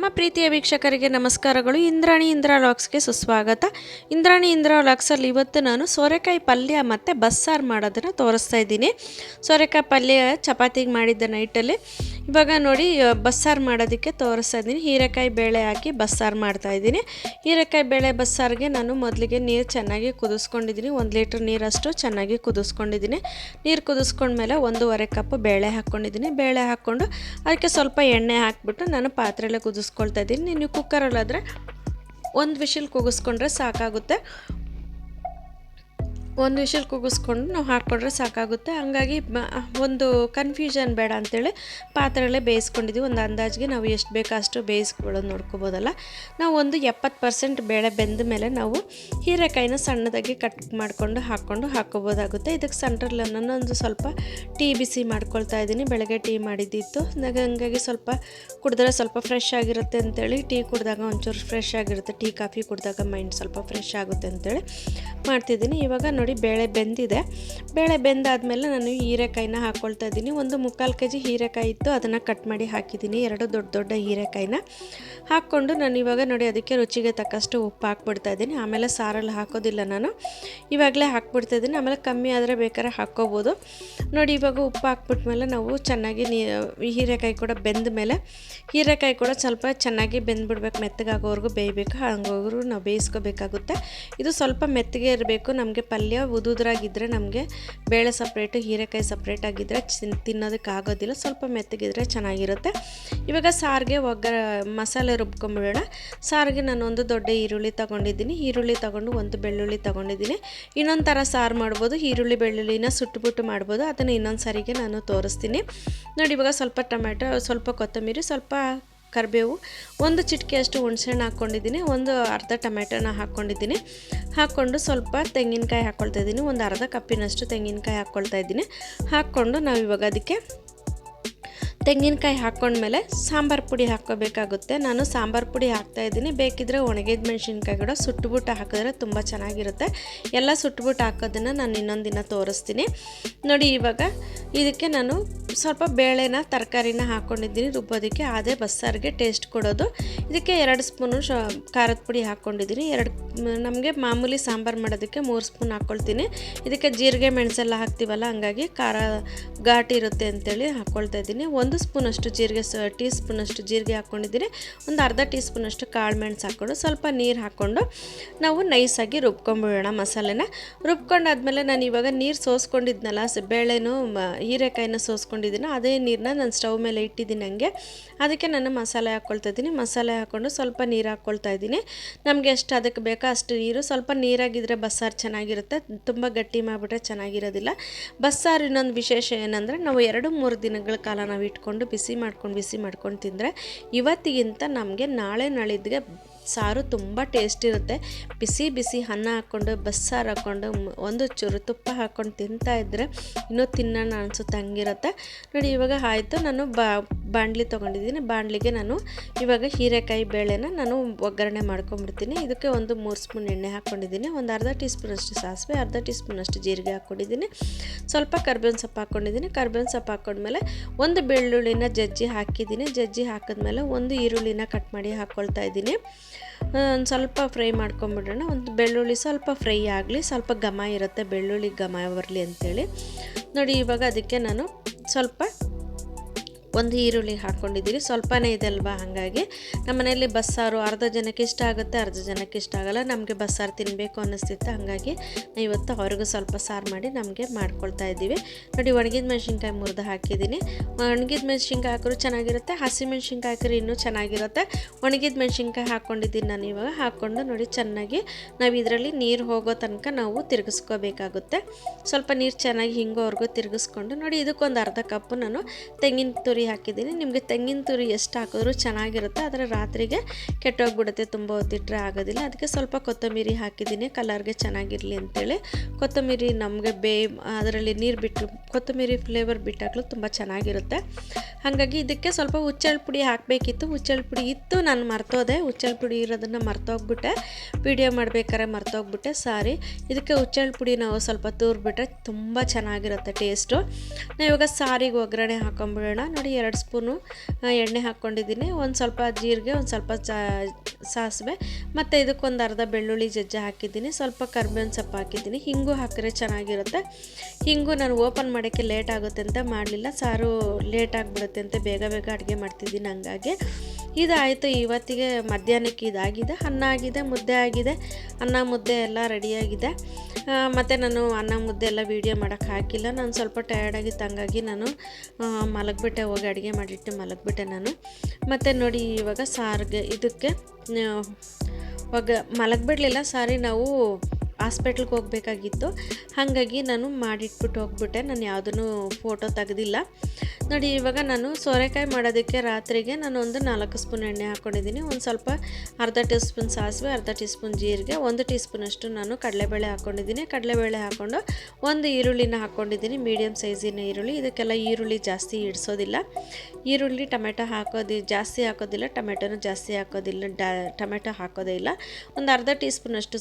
ನಮ್ಮ ಪ್ರೀತಿಯ ವೀಕ್ಷಕರಿಗೆ ನಮಸ್ಕಾರಗಳು. ಇಂದ್ರಾಣಿ ಇಂದ್ರಾ ಲಾಕ್ಸ್ಗೆ ಸುಸ್ವಾಗತ. ಇಂದ್ರಾಣಿ ಇಂದ್ರಾ ಲಾಕ್ಸಲ್ಲಿ ಇವತ್ತು ನಾನು ಸೋರೆಕಾಯಿ ಪಲ್ಯ ಮತ್ತು ಬಸ್ಸಾರು ಮಾಡೋದನ್ನು ತೋರಿಸ್ತಾ ಇದ್ದೀನಿ. ಸೋರೆಕಾಯಿ ಪಲ್ಯ ಚಪಾತಿಗೆ ಮಾಡಿದ್ದೆ ನೈಟಲ್ಲಿ ಇವಾಗ ನೋಡಿ ಬಸ್ಸಾರು ಮಾಡೋದಕ್ಕೆ ತೋರಿಸ್ತಾ ಇದ್ದೀನಿ. ಹೀರೆಕಾಯಿ ಬೇಳೆ ಹಾಕಿ ಬಸ್ಸಾರು ಮಾಡ್ತಾ ಇದ್ದೀನಿ. ಹೀರೆಕಾಯಿ ಬೇಳೆ ಬಸ್ಸಾರಿಗೆ ನಾನು ಮೊದಲಿಗೆ ನೀರು ಚೆನ್ನಾಗಿ ಕುದಿಸ್ಕೊಂಡಿದ್ದೀನಿ. ಒಂದು ಲೀಟ್ರ್ ನೀರಷ್ಟು ಚೆನ್ನಾಗಿ ಕುದಿಸ್ಕೊಂಡಿದ್ದೀನಿ. ನೀರು ಕುದಿಸ್ಕೊಂಡ್ಮೇಲೆ ಒಂದೂವರೆ ಕಪ್ ಬೇಳೆ ಹಾಕ್ಕೊಂಡಿದ್ದೀನಿ. ಬೇಳೆ ಹಾಕ್ಕೊಂಡು ಅದಕ್ಕೆ ಸ್ವಲ್ಪ ಎಣ್ಣೆ ಹಾಕ್ಬಿಟ್ಟು ನಾನು ಪಾತ್ರೆಯಲ್ಲೇ ಕುದಿಸ್ಕೊಳ್ತಾ ಇದ್ದೀನಿ. ನೀವು ಕುಕ್ಕರಲ್ಲಾದರೆ ಒಂದು ವಿಷಲ್ ಕೂಗಿಸ್ಕೊಂಡ್ರೆ ಸಾಕಾಗುತ್ತೆ. ಒಂದು ವಿಷಲ್ ಕೂಗಿಸ್ಕೊಂಡು ನಾವು ಹಾಕ್ಕೊಂಡ್ರೆ ಸಾಕಾಗುತ್ತೆ. ಹಂಗಾಗಿ ಒಂದು ಕನ್ಫ್ಯೂಷನ್ ಬೇಡ ಅಂತೇಳಿ ಪಾತ್ರೆಲ್ಲೇ ಬೇಯಿಸ್ಕೊಂಡಿದ್ದೀವಿ. ಒಂದು ಅಂದಾಜಿಗೆ ನಾವು ಎಷ್ಟು ಬೇಕೋ ಅಷ್ಟು ಬೇಯಿಸ್ಕೊಳ್ಳೋದು ನೋಡ್ಕೋಬೋದಲ್ಲ. ನಾವು ಒಂದು ಎಪ್ಪತ್ತು ಪರ್ಸೆಂಟ್ ಬೇಳೆ ಬೆಂದ ಮೇಲೆ ನಾವು ಹೀರೆಕಾಯಿನ ಸಣ್ಣದಾಗಿ ಕಟ್ ಮಾಡಿಕೊಂಡು ಹಾಕ್ಕೊಂಡು ಹಾಕ್ಕೋಬೋದಾಗುತ್ತೆ. ಇದಕ್ಕೆ ಸೆಂಟ್ರಲ್ಲಿ ಒಂದು ಸ್ವಲ್ಪ ಟೀ ಬಿಸಿ ಮಾಡ್ಕೊಳ್ತಾ ಇದ್ದೀನಿ. ಬೆಳಗ್ಗೆ ಟೀ ಮಾಡಿದ್ದಿತ್ತು. ನನಗೆ ಹಂಗಾಗಿ ಸ್ವಲ್ಪ ಕುಡಿದ್ರೆ ಸ್ವಲ್ಪ ಫ್ರೆಶ್ ಆಗಿರುತ್ತೆ ಅಂತೇಳಿ, ಟೀ ಕುಡಿದಾಗ ಒಂಚೂರು ಫ್ರೆಶ್ ಆಗಿರುತ್ತೆ. ಟೀ, ಕಾಫಿ ಕುಡಿದಾಗ ಮೈಂಡ್ ಸ್ವಲ್ಪ ಫ್ರೆಶ್ ಆಗುತ್ತೆ ಅಂತೇಳಿ ಮಾಡ್ತಿದ್ದೀನಿ. ಇವಾಗ ನೋಡಿ ಬೇಳೆ ಬೆಂದಿದೆ. ಬೇಳೆ ಬೆಂದಾದಮೇಲೆ ನಾನು ಹೀರೆಕಾಯಿನ ಹಾಕ್ಕೊಳ್ತಾ ಇದ್ದೀನಿ. ಒಂದು ಮುಕ್ಕಾಲು ಕೆ ಜಿ ಹೀರೆಕಾಯಿ ಇತ್ತು, ಅದನ್ನು ಕಟ್ ಮಾಡಿ ಹಾಕಿದ್ದೀನಿ. ಎರಡು ದೊಡ್ಡ ದೊಡ್ಡ ಹೀರೆಕಾಯಿನ ಹಾಕ್ಕೊಂಡು ನಾನು ಇವಾಗ ನೋಡಿ ಅದಕ್ಕೆ ರುಚಿಗೆ ತಕ್ಕಷ್ಟು ಉಪ್ಪು ಹಾಕ್ಬಿಡ್ತಾ ಇದ್ದೀನಿ. ಆಮೇಲೆ ಸಾರಲ್ಲಿ ಹಾಕೋದಿಲ್ಲ ನಾನು. ಇವಾಗಲೇ ಹಾಕ್ಬಿಡ್ತಾ ಇದ್ದೀನಿ. ಆಮೇಲೆ ಕಮ್ಮಿ ಆದರೆ ಬೇಕಾದ್ರೆ ಹಾಕ್ಕೋಬೋದು. ನೋಡಿ ಇವಾಗ ಉಪ್ಪು ಹಾಕ್ಬಿಟ್ಮೇಲೆ ನಾವು ಚೆನ್ನಾಗಿ ನೀ ಹೀರೆಕಾಯಿ ಕೂಡ ಬೆಂದ ಮೇಲೆ ಹೀರೆಕಾಯಿ ಕೂಡ ಸ್ವಲ್ಪ ಚೆನ್ನಾಗಿ ಬೆಂದ್ಬಿಡ್ಬೇಕು. ಮೆತ್ತಗಾಗೋವರೆಗೂ ಬೇಯಬೇಕು. ಹಂಗೋರು ನಾವು ಬೇಯಿಸ್ಕೋಬೇಕಾಗುತ್ತೆ. ಇದು ಸ್ವಲ್ಪ ಮೆತ್ತಗೆ ಇರಬೇಕು. ನಮಗೆ ಪಲ್ಯ ಉದುದ್ರಾಗಿದ್ದರೆ ನಮಗೆ ಬೇಳೆ ಸಪ್ರೇಟು ಹೀರೆಕಾಯಿ ಸಪ್ರೇಟ್ ಆಗಿದ್ದರೆ ತಿನ್ನೋದಕ್ಕೆ ಆಗೋದಿಲ್ಲ ಸ್ವಲ್ಪ ಮೆತ್ತಗಿದ್ರೆ ಚೆನ್ನಾಗಿರುತ್ತೆ. ಇವಾಗ ಸಾರಿಗೆ ಒಗ್ಗರ ಮಸಾಲೆ ರುಬ್ಕೊಂಬಿಡೋಣ. ಸಾರಿಗೆ ಒಂದು ದೊಡ್ಡ ಈರುಳ್ಳಿ ತೊಗೊಂಡಿದ್ದೀನಿ. ಈರುಳ್ಳಿ ತೊಗೊಂಡು ಒಂದು ಬೆಳ್ಳುಳ್ಳಿ ತೊಗೊಂಡಿದ್ದೀನಿ. ಇನ್ನೊಂದು ಥರ ಸಾರು ಮಾಡ್ಬೋದು. ಈರುಳ್ಳಿ, ಬೆಳ್ಳುಳ್ಳಿನ ಸುಟ್ಟುಬಿಟ್ಟು ಮಾಡ್ಬೋದು. ಅದನ್ನು ಇನ್ನೊಂದು ಸಾರಿಗೆ ನಾನು ತೋರಿಸ್ತೀನಿ. ನೋಡಿ ಇವಾಗ ಸ್ವಲ್ಪ ಟೊಮೆಟೊ ಸ್ವಲ್ಪ ಕೊತ್ತಂಬರಿ, ಸ್ವಲ್ಪ ಕರಿಬೇವು. ಒಂದು ಚಿಟಿಕೆಯಷ್ಟು ಹುಣಸೆಹಣ್ಣು ಹಾಕ್ಕೊಂಡಿದ್ದೀನಿ, ಒಂದು ಅರ್ಧ ಟೊಮೆಟೊನ ಹಾಕ್ಕೊಂಡಿದ್ದೀನಿ. ಹಾಕ್ಕೊಂಡು ಸ್ವಲ್ಪ ತೆಂಗಿನಕಾಯಿ ಹಾಕ್ಕೊಳ್ತಾ ಇದ್ದೀನಿ, ಒಂದು ಅರ್ಧ ಕಪ್ಪಿನಷ್ಟು ತೆಂಗಿನಕಾಯಿ ಹಾಕ್ಕೊಳ್ತಾ ಇದ್ದೀನಿ. ಹಾಕ್ಕೊಂಡು ನಾವು ಇವಾಗ ಅದಕ್ಕೆ ತೆಂಗಿನಕಾಯಿ ಹಾಕ್ಕೊಂಡ್ಮೇಲೆ ಸಾಂಬಾರು ಪುಡಿ ಹಾಕ್ಕೋಬೇಕಾಗುತ್ತೆ. ನಾನು ಸಾಂಬಾರು ಪುಡಿ ಹಾಕ್ತಾ ಇದ್ದೀನಿ. ಬೇಕಿದ್ರೆ ಒಣಗಿದ ಮೆಣಸಿನ್ಕಾಯಿ ಕೂಡ ಸುಟ್ಟುಬಿಟ್ಟು ಹಾಕಿದ್ರೆ ತುಂಬ ಚೆನ್ನಾಗಿರುತ್ತೆ. ಎಲ್ಲ ಸುಟ್ಟುಬಿಟ್ಟು ಹಾಕೋದನ್ನು ನಾನು ಇನ್ನೊಂದು ದಿನ ತೋರಿಸ್ತೀನಿ. ನೋಡಿ, ಇವಾಗ ಇದಕ್ಕೆ ನಾನು ಸ್ವಲ್ಪ ಬೇಳೆನ, ತರಕಾರಿನ ಹಾಕ್ಕೊಂಡಿದ್ದೀನಿ ರುಬ್ಬೋದಕ್ಕೆ ಅದೇ ಬಸ್ಸಾರಿಗೆ ಟೇಸ್ಟ್ ಕೊಡೋದು. ಇದಕ್ಕೆ ಎರಡು ಸ್ಪೂನು ಶ, ಖಾರದ ಪುಡಿ ಹಾಕ್ಕೊಂಡಿದ್ದೀನಿ ಎರಡು ನಮಗೆ ಮಾಮೂಲಿ ಸಾಂಬಾರು ಮಾಡೋದಕ್ಕೆ ಮೂರು ಸ್ಪೂನ್ ಹಾಕ್ಕೊಳ್ತೀನಿ. ಇದಕ್ಕೆ ಜೀರಿಗೆ, ಮೆಣಸೆಲ್ಲ ಹಾಕ್ತೀವಲ್ಲ, ಹಂಗಾಗಿ ಖಾರ ಘಾಟಿ ಇರುತ್ತೆ ಅಂತೇಳಿ ಹಾಕ್ಕೊಳ್ತಾ ಇದ್ದೀನಿ. ಒಂದು ಸ್ಪೂನಷ್ಟು ಜೀರಿಗೆ, ಸ ಟೀ ಸ್ಪೂನಷ್ಟು ಜೀರಿಗೆ ಹಾಕ್ಕೊಂಡಿದ್ದೀನಿ. ಒಂದು ಅರ್ಧ ಟೀ ಸ್ಪೂನಷ್ಟು ಕಾಳು ಮೆಣಸು ಹಾಕ್ಕೊಂಡು ಸ್ವಲ್ಪ ನೀರು ಹಾಕ್ಕೊಂಡು ನಾವು ನೈಸಾಗಿ ರುಬ್ಕೊಂಬಿಡೋಣ ಮಸಾಲೆನ. ರುಬ್ಕೊಂಡಾದ್ಮೇಲೆ ನಾನು ಇವಾಗ ನೀರು ಸೋಸ್ಕೊಂಡಿದ್ನಲ್ಲ ಬೇಳೆನೂ ಹೀರೆಕಾಯಿನ ಸೋಸ್ಕೊಂಡಿದ್ದೀನಿ ಅದೇ ನೀರನ್ನ ನಾನು ಸ್ಟವ್ ಮೇಲೆ ಇಟ್ಟಿದ್ದೀನಿ ಹಂಗೆ. ಅದಕ್ಕೆ ನಾನು ಮಸಾಲೆ ಹಾಕ್ಕೊಳ್ತಾ ಇದ್ದೀನಿ. ಮಸಾಲೆ ಹಾಕ್ಕೊಂಡು ಸ್ವಲ್ಪ ನೀರು ಹಾಕ್ಕೊಳ್ತಾ ಇದ್ದೀನಿ. ನಮಗೆ ಎಷ್ಟು ಅದಕ್ಕೆ ಬೇಕೋ ಅಷ್ಟು ನೀರು. ಸ್ವಲ್ಪ ನೀರಾಗಿದ್ದರೆ ಬಸ್ಸಾರು ಚೆನ್ನಾಗಿರುತ್ತೆ. ತುಂಬ ಗಟ್ಟಿ ಮಾಡಿಬಿಟ್ರೆ ಚೆನ್ನಾಗಿರೋದಿಲ್ಲ. ಬಸ್ಸಾರು ಇನ್ನೊಂದು ವಿಶೇಷ ಏನಂದರೆ, ನಾವು ಎರಡು ಮೂರು ದಿನಗಳ ಕಾಲ ನಾವು ಇಟ್ಕೊಂಡು ಬಿಸಿ ಮಾಡ್ಕೊಂಡು ಬಿಸಿ ಮಾಡ್ಕೊಂಡು ತಿಂದರೆ ಇವತ್ತಿಗಿಂತ ನಮಗೆ ನಾಳೆ ನಾಳಿದ್ಗೆ ಸಾರು ತುಂಬ ಟೇಸ್ಟ್ ಇರುತ್ತೆ. ಬಿಸಿ ಬಿಸಿ ಅನ್ನ ಹಾಕ್ಕೊಂಡು, ಬಸ್ಸಾರು ಹಾಕ್ಕೊಂಡು, ಒಂದು ಚೂರು ತುಪ್ಪ ಹಾಕ್ಕೊಂಡು ತಿಂತಾ ಇದ್ದರೆ ಇನ್ನೂ ತಿನ್ನೋಣ ಅನಿಸುತ್ತೆ, ಹಂಗಿರುತ್ತೆ. ನೋಡಿ ಇವಾಗ ಆಯಿತು. ನಾನು ಬಾ ಬಾಣಲಿ ತೊಗೊಂಡಿದ್ದೀನಿ. ಬಾಣಲಿಗೆ ನಾನು ಇವಾಗ ಹೀರೆಕಾಯಿ ಬೇಳೆನ ನಾನು ಒಗ್ಗರಣೆ ಮಾಡ್ಕೊಂಬಿಡ್ತೀನಿ. ಇದಕ್ಕೆ ಒಂದು ಮೂರು ಸ್ಪೂನ್ ಎಣ್ಣೆ ಹಾಕ್ಕೊಂಡಿದ್ದೀನಿ. ಒಂದು ಅರ್ಧ ಟೀ ಸ್ಪೂನಷ್ಟು ಸಾಸಿವೆ, ಅರ್ಧ ಟೀ ಸ್ಪೂನಷ್ಟು ಜೀರಿಗೆ ಹಾಕ್ಕೊಂಡಿದ್ದೀನಿ. ಸ್ವಲ್ಪ ಕರ್ಬೇವಿನ ಸೊಪ್ಪು ಹಾಕ್ಕೊಂಡಿದ್ದೀನಿ. ಕರ್ಬೇವಿನ ಸೊಪ್ಪು ಹಾಕ್ಕೊಂಡ್ಮೇಲೆ ಒಂದು ಬೆಳ್ಳುಳ್ಳಿನ ಜಜ್ಜಿ ಹಾಕಿದ್ದೀನಿ. ಜಜ್ಜಿ ಹಾಕಿದ್ಮೇಲೆ ಒಂದು ಈರುಳ್ಳಿನ ಕಟ್ ಮಾಡಿ ಹಾಕ್ಕೊಳ್ತಾ ಇದ್ದೀನಿ. ಒಂದು ಸ್ವಲ್ಪ ಫ್ರೈ ಮಾಡ್ಕೊಂಬಿಡೋಣ. ಒಂದು ಬೆಳ್ಳುಳ್ಳಿ ಸ್ವಲ್ಪ ಫ್ರೈ ಆಗಲಿ, ಸ್ವಲ್ಪ ಘಮ ಇರುತ್ತೆ. ಬೆಳ್ಳುಳ್ಳಿ ಘಮ ಬರಲಿ ಅಂತೇಳಿ. ನೋಡಿ, ಇವಾಗ ಅದಕ್ಕೆ ನಾನು ಸ್ವಲ್ಪ ಒಂದು ಈರುಳ್ಳಿ ಹಾಕ್ಕೊಂಡಿದ್ದೀವಿ ಸ್ವಲ್ಪನೇ ಇದೆ ಅಲ್ವಾ? ಹಾಗಾಗಿ ನಮ್ಮ ಮನೆಯಲ್ಲಿ ಬಸ್ಸಾರು ಅರ್ಧ ಜನಕ್ಕೆ ಇಷ್ಟ ಆಗುತ್ತೆ, ಅರ್ಧ ಜನಕ್ಕೆ ಇಷ್ಟ ಆಗಲ್ಲ. ನಮಗೆ ಬಸ್ಸಾರು ತಿನ್ನಬೇಕು ಅನ್ನಿಸ್ತಿತ್ತು. ಹಾಗಾಗಿ ಇವತ್ತು ಅವ್ರಿಗೂ ಸ್ವಲ್ಪ ಸಾರು ಮಾಡಿ ನಮಗೆ ಮಾಡ್ಕೊಳ್ತಾ ಇದ್ದೀವಿ. ನೋಡಿ, ಒಣಗಿದ ಮೆಣಸಿನ್ಕಾಯಿ ಮುರಿದು ಹಾಕಿದ್ದೀನಿ. ಒಣಗಿದ ಮೆಣಸಿನ್ಕಾಯಿ ಹಾಕಿದ್ರು ಚೆನ್ನಾಗಿರುತ್ತೆ. ಹಸಿ ಮೆಣಸಿನ್ಕಾಯಿ ಹಾಕಿದ್ರೆ ಇನ್ನೂ ಚೆನ್ನಾಗಿರುತ್ತೆ. ಒಣಗಿದ ಮೆಣಸಿನ್ಕಾಯಿ ಹಾಕ್ಕೊಂಡಿದ್ದೀನಿ ನಾನು ಇವಾಗ. ಹಾಕ್ಕೊಂಡು ನೋಡಿ, ಚೆನ್ನಾಗಿ ನಾವು ಇದರಲ್ಲಿ ನೀರು ಹೋಗೋ ತನಕ ನಾವು ತಿರುಗಿಸ್ಕೋಬೇಕಾಗುತ್ತೆ. ಸ್ವಲ್ಪ ನೀರು ಚೆನ್ನಾಗಿ ಹಿಂಗೋವರೆಗೂ ತಿರುಗಿಸ್ಕೊಂಡು ನೋಡಿ, ಇದಕ್ಕೊಂದು ಅರ್ಧ ಕಪ್ಪು ನಾನು ತೆಂಗಿನ ತುರಿ ಹಾಕಿದ್ದೀನಿ. ನಿಮಗೆ ತೆಂಗಿನ ತುರಿ ಎಷ್ಟು ಹಾಕಿದ್ರೂ ಚೆನ್ನಾಗಿರುತ್ತೆ. ಆದರೆ ರಾತ್ರಿಗೆ ಕೆಟ್ಟೋಗ್ಬಿಡುತ್ತೆ. ತುಂಬ ಹೊತ್ತಿಟ್ಟರೆ ಆಗೋದಿಲ್ಲ. ಅದಕ್ಕೆ ಸ್ವಲ್ಪ ಕೊತ್ತಂಬರಿ ಹಾಕಿದ್ದೀನಿ. ಕಲರ್ಗೆ ಚೆನ್ನಾಗಿರಲಿ ಅಂತೇಳಿ. ಕೊತ್ತಂಬರಿ ನಮಗೆ ಬೇ, ಅದರಲ್ಲಿ ನೀರು ಬಿಟ್ಟು ಕೊತ್ತಂಬರಿ ಫ್ಲೇವರ್ ಬಿಟ್ಟಾಗಲೂ ತುಂಬ ಚೆನ್ನಾಗಿರುತ್ತೆ. ಹಾಗಾಗಿ ಇದಕ್ಕೆ ಸ್ವಲ್ಪ ಹುಚ್ಚಳ ಪುಡಿ ಹಾಕಬೇಕಿತ್ತು. ಹುಚ್ಚಳ ಪುಡಿ ಇತ್ತು. ನಾನು ಮರ್ತೋದೆ. ಹುಚ್ಚಳ ಪುಡಿ ಇರೋದನ್ನು ಮರ್ತೋಗ್ಬಿಟ್ಟೆ. ವಿಡಿಯೋ ಮಾಡ್ಬೇಕಾದ್ರೆ ಮರ್ತೋಗ್ಬಿಟ್ಟೆ. ಸಾರಿ. ಇದಕ್ಕೆ ಹುಚ್ಚಳ ಪುಡಿ ನಾವು ಸ್ವಲ್ಪ ತೂರ್ಬಿಟ್ರೆ ತುಂಬ ಚೆನ್ನಾಗಿರುತ್ತೆ ಟೇಸ್ಟು. ನಾವು ಇವಾಗ ಸಾರಿಗೆ ಒಗ್ಗರಣೆ ಹಾಕೊಂಬಿಡೋಣ. ನೋಡಿ ಎರಡು ಸ್ಪೂನು ಎಣ್ಣೆ ಹಾಕ್ಕೊಂಡಿದ್ದೀನಿ. ಒಂದು ಸ್ವಲ್ಪ ಜೀರಿಗೆ, ಒಂದು ಸ್ವಲ್ಪ ಸಾಸಿವೆ, ಮತ್ತು ಇದಕ್ಕೊಂದು ಅರ್ಧ ಬೆಳ್ಳುಳ್ಳಿ ಜಜ್ಜ ಹಾಕಿದ್ದೀನಿ. ಸ್ವಲ್ಪ ಕರ್ಬೇವಿನ ಸೊಪ್ಪು ಹಾಕಿದ್ದೀನಿ. ಹಿಂಗು ಹಾಕಿದ್ರೆ ಚೆನ್ನಾಗಿರುತ್ತೆ. ಹಿಂಗು ನಾನು ಓಪನ್ ಮಾಡೋಕ್ಕೆ ಲೇಟ್ ಆಗುತ್ತೆ ಅಂತ ಮಾಡಲಿಲ್ಲ. ಸಾರು ಲೇಟ್ ಆಗಿಬಿಡುತ್ತೆ ಅಂತ ಬೇಗ ಬೇಗ ಅಡುಗೆ ಮಾಡ್ತಿದ್ದೀನಿ ಹಂಗಾಗಿ. ಇದಾಯಿತು. ಇವತ್ತಿಗೆ ಮಧ್ಯಾಹ್ನಕ್ಕೆ ಇದಾಗಿದೆ. ಅನ್ನ ಆಗಿದೆ, ಮುದ್ದೆ ಆಗಿದೆ. ಅನ್ನ, ಮುದ್ದೆ ಎಲ್ಲ ರೆಡಿಯಾಗಿದೆ. ಮತ್ತು ನಾನು ಅನ್ನ, ಮುದ್ದೆ ಎಲ್ಲ ವೀಡಿಯೋ ಮಾಡೋಕ್ಕೆ ಹಾಕಿಲ್ಲ. ನಾನು ಸ್ವಲ್ಪ ಟಯರ್ಡಾಗಿತ್ತು ಹಂಗಾಗಿ ನಾನು ಮಲಗಿಬಿಟ್ಟೆ ಹೋಗಿ. ಅಡುಗೆ ಮಾಡಿಟ್ಟು ಮಲಗಿಬಿಟ್ಟೆ ನಾನು. ಮತ್ತು ನೋಡಿ ಇವಾಗ ಸಾರಿಗೆ ಇದಕ್ಕೆ ಒಗ್ಗ ಇವಾಗ ಮಲಗಿಬಿಡ್ಲಿಲ್ಲ ಸಾರಿ ನಾವು ಹಾಸ್ಪಿಟ್ಲಿಗೆ ಹೋಗಬೇಕಾಗಿತ್ತು. ಹಾಗಾಗಿ ನಾನು ಮಾಡಿಟ್ಬಿಟ್ಟು ಹೋಗ್ಬಿಟ್ಟೆ. ನಾನು ಯಾವುದೂ ಫೋಟೋ ತೆಗೆದಿಲ್ಲ. ನೋಡಿ, ಇವಾಗ ನಾನು ಸೋರೆಕಾಯಿ ಮಾಡೋದಕ್ಕೆ ರಾತ್ರಿಗೆ ನಾನು ಒಂದು ನಾಲ್ಕು ಸ್ಪೂನ್ ಎಣ್ಣೆ ಹಾಕ್ಕೊಂಡಿದ್ದೀನಿ ಒಂದು ಸ್ವಲ್ಪ ಅರ್ಧ ಟೀ ಸ್ಪೂನ್ ಸಾಸಿವೆ, ಅರ್ಧ ಟೀ ಸ್ಪೂನ್ ಜೀರಿಗೆ, ಒಂದು ಟೀ ಸ್ಪೂನಷ್ಟು ನಾನು ಕಡಲೆಬೇಳೆ ಹಾಕ್ಕೊಂಡಿದ್ದೀನಿ ಕಡಲೆಬೇಳೆ ಹಾಕ್ಕೊಂಡು ಒಂದು ಈರುಳ್ಳಿನ ಹಾಕ್ಕೊಂಡಿದ್ದೀನಿ ಮೀಡಿಯಮ್ ಸೈಜಿನ ಈರುಳ್ಳಿ. ಇದಕ್ಕೆಲ್ಲ ಈರುಳ್ಳಿ ಜಾಸ್ತಿ ಇಡಿಸೋದಿಲ್ಲ ಈರುಳ್ಳಿ, ಟೊಮೆಟೊ ಹಾಕೋದಿ ಜಾಸ್ತಿ ಹಾಕೋದಿಲ್ಲ. ಟೊಮೆಟೊನೂ ಜಾಸ್ತಿ ಹಾಕೋದಿಲ್ಲ. ಡ ಟೊಮೆಟೊ ಹಾಕೋದೇ ಇಲ್ಲ. ಒಂದು ಅರ್ಧ ಟೀ ಸ್ಪೂನಷ್ಟು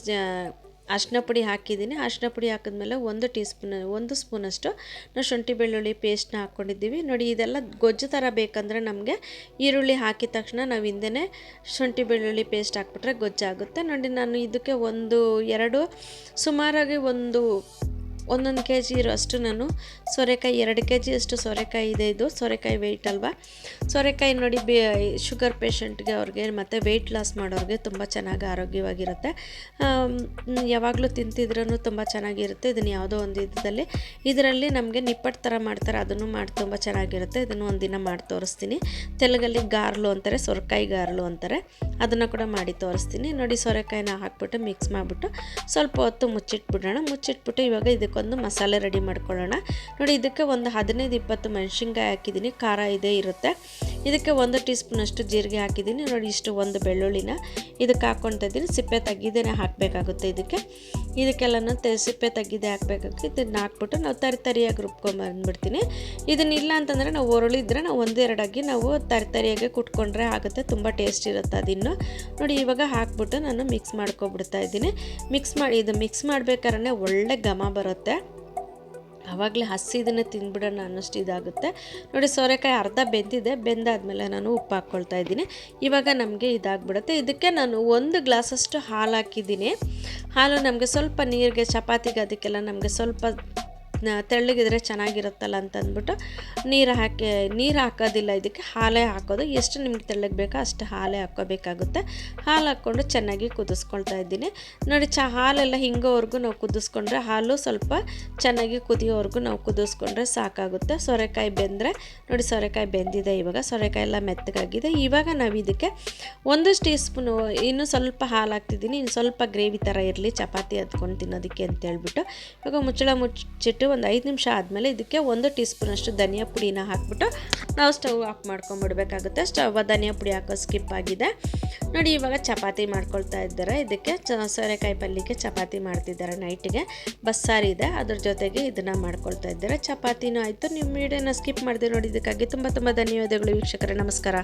ಅರಿಶಿನ ಪುಡಿ ಹಾಕಿದ್ದೀನಿ. ಅರಿಶಿನ ಪುಡಿ ಹಾಕಿದ್ಮೇಲೆ ಒಂದು ಟೀ ಸ್ಪೂನ್ ಒಂದು ಸ್ಪೂನಷ್ಟು ನಾವು ಶುಂಠಿ ಬೆಳ್ಳುಳ್ಳಿ ಪೇಸ್ಟ್ನ ಹಾಕ್ಕೊಂಡಿದ್ದೀವಿ. ನೋಡಿ, ಇದೆಲ್ಲ ಗೊಜ್ಜು ಥರ ಬೇಕಂದರೆ ನಮಗೆ ಈರುಳ್ಳಿ ಹಾಕಿದ ತಕ್ಷಣ ನಾವು ಹಿಂದೆನೇ ಶುಂಠಿ ಬೆಳ್ಳುಳ್ಳಿ ಪೇಸ್ಟ್ ಹಾಕ್ಬಿಟ್ರೆ ಗೊಜ್ಜಾಗುತ್ತೆ. ನೋಡಿ, ನಾನು ಇದಕ್ಕೆ ಒಂದು, ಎರಡು, ಸುಮಾರಾಗಿ ಒಂದು ಒಂದೊಂದು ಕೆ ಜಿ ಇರೋಷ್ಟು ನಾನು. ಸೋರೆಕಾಯಿ ಎರಡು ಕೆ ಜಿ ಅಷ್ಟು ಸೋರೆಕಾಯಿ ಇದೆ ಇದು. ಸೋರೆಕಾಯಿ ವೆಯ್ಟ್ ಅಲ್ವಾ? ಸೋರೆಕಾಯಿ ನೋಡಿ ಬೇ ಶುಗರ್ ಪೇಷಂಟ್ಗೆ ಅವ್ರಿಗೆ ಮತ್ತು ವೆಯ್ಟ್ ಲಾಸ್ ಮಾಡೋರಿಗೆ ತುಂಬ ಚೆನ್ನಾಗಿ ಆರೋಗ್ಯವಾಗಿರುತ್ತೆ. ಯಾವಾಗಲೂ ತಿಂತಿದ್ರೂ ತುಂಬ ಚೆನ್ನಾಗಿರುತ್ತೆ. ಇದನ್ನು ಯಾವುದೋ ಒಂದು ಇದರಲ್ಲಿ ಇದರಲ್ಲಿ ನಮಗೆ ನಿಪ್ಪಟ್ಟು ಥರ ಮಾಡ್ತಾರೆ, ಅದನ್ನು ಮಾಡಿ ತುಂಬ ಚೆನ್ನಾಗಿರುತ್ತೆ. ಇದನ್ನು ಒಂದಿನ ಮಾಡಿ ತೋರಿಸ್ತೀನಿ. ತೆಲುಗಲ್ಲಿ ಗಾರ್ಲು ಅಂತಾರೆ, ಸೊರಕಾಯಿ ಗಾರ್ಲು ಅಂತಾರೆ. ಅದನ್ನು ಕೂಡ ಮಾಡಿ ತೋರಿಸ್ತೀನಿ. ನೋಡಿ ಸೋರೆಕಾಯಿನ ಹಾಕ್ಬಿಟ್ಟು ಮಿಕ್ಸ್ ಮಾಡಿಬಿಟ್ಟು ಸ್ವಲ್ಪ ಹೊತ್ತು ಮುಚ್ಚಿಟ್ಬಿಡೋಣ. ಮುಚ್ಚಿಟ್ಬಿಟ್ಟು ಇವಾಗ ಇದಕ್ಕೊಂದು ಮಸಾಲೆ ರೆಡಿ ಮಾಡ್ಕೊಳ್ಳೋಣ. ನೋಡಿ ಇದಕ್ಕೆ ಒಂದು ಹದಿನೈದು ಇಪ್ಪತ್ತು ಮೆಣಸಿನ್ಕಾಯಿ ಹಾಕಿದ್ದೀನಿ. ಖಾರ ಇದೆ ಇರುತ್ತೆ. ಇದಕ್ಕೆ ಒಂದು ಟೀ ಸ್ಪೂನಷ್ಟು ಜೀರಿಗೆ ಹಾಕಿದ್ದೀನಿ. ನೋಡಿ, ಇಷ್ಟು ಒಂದು ಬೆಳ್ಳುಳ್ಳಿನ ಇದಕ್ಕೆ ಹಾಕ್ಕೊಳ್ತಾ ಇದ್ದೀನಿ. ಸಿಪ್ಪೆ ತೆಗಿದೇನೆ ಹಾಕಬೇಕಾಗುತ್ತೆ ಇದಕ್ಕೆ. ಇದಕ್ಕೆಲ್ಲನೂ ತೆ, ಸಿಪ್ಪೆ ತೆಗಿದೆ ಹಾಕಬೇಕಾಗಿ ಇದನ್ನ ಹಾಕ್ಬಿಟ್ಟು ನಾವು ತರಿ ತರಿಯಾಗಿ ರುಬ್ಕೊಂಬಂದ್ಬಿಡ್ತೀನಿ ಇದನ್ನ ಇಲ್ಲ ಅಂತಂದರೆ ನಾವು ಒರಳಿದ್ರೆ ನಾವು ಒಂದೆರಡಾಗಿ ನಾವು ತರಿ ತರಿಯಾಗಿ ಕುಟ್ಕೊಂಡ್ರೆ ಆಗುತ್ತೆ. ತುಂಬ ಟೇಸ್ಟ್ ಇರುತ್ತೆ ಅದಿನ್ನು. ನೋಡಿ, ಇವಾಗ ಹಾಕ್ಬಿಟ್ಟು ನಾನು ಮಿಕ್ಸ್ ಮಾಡ್ಕೊಬಿಡ್ತಾ ಇದ್ದೀನಿ. ಮಿಕ್ಸ್ ಮಾಡಿ ಇದು ಮಿಕ್ಸ್ ಮಾಡ್ಬೇಕಾದ್ರೆ ಒಳ್ಳೆ ಘಮ ಬರುತ್ತೆ. ಆವಾಗಲೇ ಹಸಿದನ್ನೇ ತಿಂದ್ಬಿಡೋಣ ಅನ್ನೋಷ್ಟು ಇದಾಗುತ್ತೆ. ನೋಡಿ, ಸೋರೆಕಾಯಿ ಅರ್ಧ ಬೆಂದಿದೆ. ಬೆಂದಾದಮೇಲೆ ನಾನು ಉಪ್ಪು ಹಾಕ್ಕೊಳ್ತಾ ಇದ್ದೀನಿ. ಇವಾಗ ನಮಗೆ ಇದಾಗ್ಬಿಡುತ್ತೆ. ಇದಕ್ಕೆ ನಾನು ಒಂದು ಗ್ಲಾಸಷ್ಟು ಹಾಲು ಹಾಕಿದ್ದೀನಿ. ಹಾಲು ನಮಗೆ ಸ್ವಲ್ಪ ನೀರಿಗೆ, ಚಪಾತಿಗೆ ಅದಕ್ಕೆಲ್ಲ ನಮಗೆ ಸ್ವಲ್ಪ ತೆಳ್ಳಗಿದ್ರೆ ಚೆನ್ನಾಗಿರುತ್ತಲ್ಲ ಅಂತ ಅಂದ್ಬಿಟ್ಟು ನೀರು ಹಾಕಿ, ನೀರು ಹಾಕೋದಿಲ್ಲ ಇದಕ್ಕೆ, ಹಾಲೇ ಹಾಕೋದು. ಎಷ್ಟು ನಿಮ್ಗೆ ತೆಳ್ಳಗೆ ಬೇಕೋ ಅಷ್ಟು ಹಾಲೇ ಹಾಕೋಬೇಕಾಗುತ್ತೆ ಹಾಲು ಹಾಕ್ಕೊಂಡು ಚೆನ್ನಾಗಿ ಕುದಿಸ್ಕೊಳ್ತಾ ಇದ್ದೀನಿ. ನೋಡಿ, ಚ, ಹಾಲೆಲ್ಲ ಹಿಂಗೋವರೆಗೂ ನಾವು ಕುದಿಸ್ಕೊಂಡ್ರೆ ಹಾಲು ಸ್ವಲ್ಪ ಚೆನ್ನಾಗಿ ಕುದಿಯೋವರೆಗೂ ನಾವು ಕುದಿಸ್ಕೊಂಡ್ರೆ ಸಾಕಾಗುತ್ತೆ. ಸೋರೆಕಾಯಿ ಬೆಂದರೆ, ನೋಡಿ ಸೋರೆಕಾಯಿ ಬೆಂದಿದೆ ಇವಾಗ. ಸೋರೆಕಾಯಿ ಎಲ್ಲ ಮೆತ್ತಗಾಗಿದೆ. ಇವಾಗ ನಾವು ಇದಕ್ಕೆ ಒಂದು ಟೀ ಸ್ಪೂನು ಇನ್ನೂ ಸ್ವಲ್ಪ ಹಾಲು ಹಾಕ್ತಿದ್ದೀನಿ. ಇನ್ನು ಸ್ವಲ್ಪ ಗ್ರೇವಿ ಥರ ಇರಲಿ. ಚಪಾತಿ ಹತ್ಕೊಂಡು ತಿನ್ನೋದಕ್ಕೆ ಅಂತ ಹೇಳ್ಬಿಟ್ಟು ಇವಾಗ ಮುಚ್ಚಳ ಮುಚ್ಚಿಟ್ಟು ಒಂದು ಐದು ನಿಮಿಷ ಆದಮೇಲೆ ಇದಕ್ಕೆ ಒಂದು ಟೀ ಸ್ಪೂನಷ್ಟು ಧನಿಯಾ ಪುಡಿನ ಹಾಕ್ಬಿಟ್ಟು ನಾವು ಸ್ಟವ್ ಆಫ್ ಮಾಡ್ಕೊಂಬಿಡ್ಬೇಕಾಗುತ್ತೆ. ಸ್ಟವ್ ಧನಿಯಾ ಪುಡಿ ಹಾಕೋ ಸ್ಕಿಪ್ ಆಗಿದೆ. ನೋಡಿ, ಇವಾಗ ಚಪಾತಿ ಮಾಡ್ಕೊಳ್ತಾ ಇದ್ದಾರೆ. ಇದಕ್ಕೆ ಚ, ಸೋರೆಕಾಯಿ ಪಲ್ಯಕ್ಕೆ ಚಪಾತಿ ಮಾಡ್ತಿದ್ದಾರೆ ನೈಟಿಗೆ. ಬಸ್ಸಾರು ಇದೆ. ಅದ್ರ ಜೊತೆಗೆ ಇದನ್ನು ಮಾಡ್ಕೊಳ್ತಾ ಇದ್ದಾರೆ. ಚಪಾತಿನೂ ಆಯಿತು. ನಿಮ್ಮ ವಿಡಿಯೋನ ಸ್ಕಿಪ್ ಮಾಡಿದೆ ನೋಡಿ, ಇದಕ್ಕಾಗಿ ತುಂಬ ತುಂಬ ಧನ್ಯವಾದಗಳು. ವೀಕ್ಷಕರೇ, ನಮಸ್ಕಾರ.